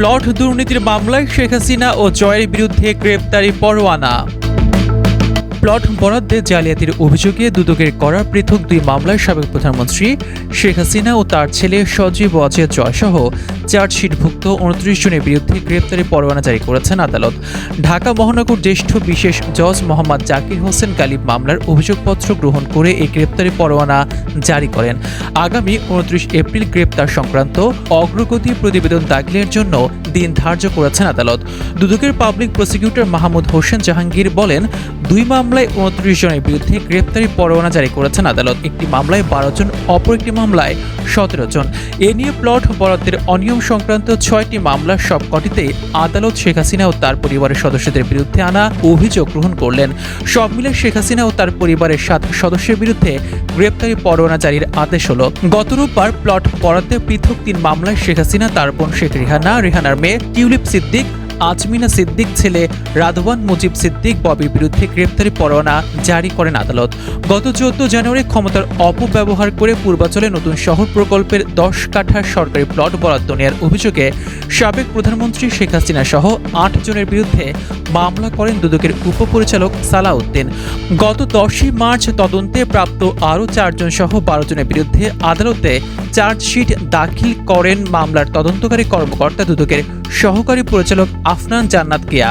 Plot দুর্নীতির মামলায় শেখ হাসিনা ও জয়ের বিরুদ্ধে গ্রেপ্তারি পরোয়ানা। প্লট বরাদ্দে জালিয়াতির অভিযোগে দুদকের করা পৃথক দুই মামলায় সাবেক প্রধানমন্ত্রী শেখ হাসিনা ও তার ছেলে সজীব ওয়াজেদ জয়সহ চার্জশিটভুক্ত উনত্রিশ জনের বিরুদ্ধে গ্রেপ্তারি পরোয়ানা জারি করেছেন আদালত। ঢাকা মহানগর জ্যেষ্ঠ বিশেষ জজ মোহাম্মদ জাকির হোসেন গালিব মামলার অভিযোগপত্র গ্রহণ করে এই গ্রেপ্তারি পরোয়ানা জারি করেন। আগামী উনত্রিশ এপ্রিল গ্রেপ্তার সংক্রান্ত অগ্রগতি প্রতিবেদন দাখিলের জন্য দিন ধার্য করেছেন আদালত। দুদকের পাবলিক প্রসিকিউটর মাহমুদ হোসেন জাহাঙ্গীর বলেন, দুই মামলায় উনত্রিশ জনের বিরুদ্ধে গ্রেপ্তারি পরোয়ানা জারি করেছেন আদালত। একটি মামলায় বারো জন, অপর একটি মামলায় সতেরো জন। এ নিয়ে প্লট বরাদ্দের অনিয়ম সংক্রান্ত ছয়টি মামলার সবকটিতেই আদালত শেখ হাসিনা ও তার পরিবারের সদস্যদের বিরুদ্ধে আনা অভিযোগ গ্রহণ করলেন। সব মিলে শেখ হাসিনা ও তার পরিবারের সাত সদস্যের বিরুদ্ধে গ্রেপ্তারি পরোয়ানা জারির আদেশ হল। গত রোববার প্লট বরাদ্দে পৃথক তিন মামলায় শেখ হাসিনা, তার বোন শেখ রিহানা, রিহানার মেয়ে টিউলিপ সিদ্দিক আজমিনা সিদ্দিক ছেলে রাধওয়ান মুজিব সিদ্দিক ববির বিরুদ্ধে গ্রেপ্তারি পরোয়ানা জারি করেন আদালত। গত চোদ্দ জানুয়ারি ক্ষমতার অপব্যবহার করে পূর্বাঞ্চলে নতুন শহর প্রকল্পের দশ কাঠার সরকারি প্লট বরাদ্দ নেওয়ার অভিযোগে সাবেক প্রধানমন্ত্রী শেখ হাসিনা সহ আট জনের বিরুদ্ধে মামলা করেন দুদকের উপপরিচালক সালাউদ্দিন। গত দশই মার্চ তদন্তে প্রাপ্ত আরও চারজন সহ বারো জনের বিরুদ্ধে আদালতে চার্জশিট দাখিল করেন মামলার তদন্তকারী কর্মকর্তা দুদকের সহকারী পরিচালক আফনান জান্নাত কেয়া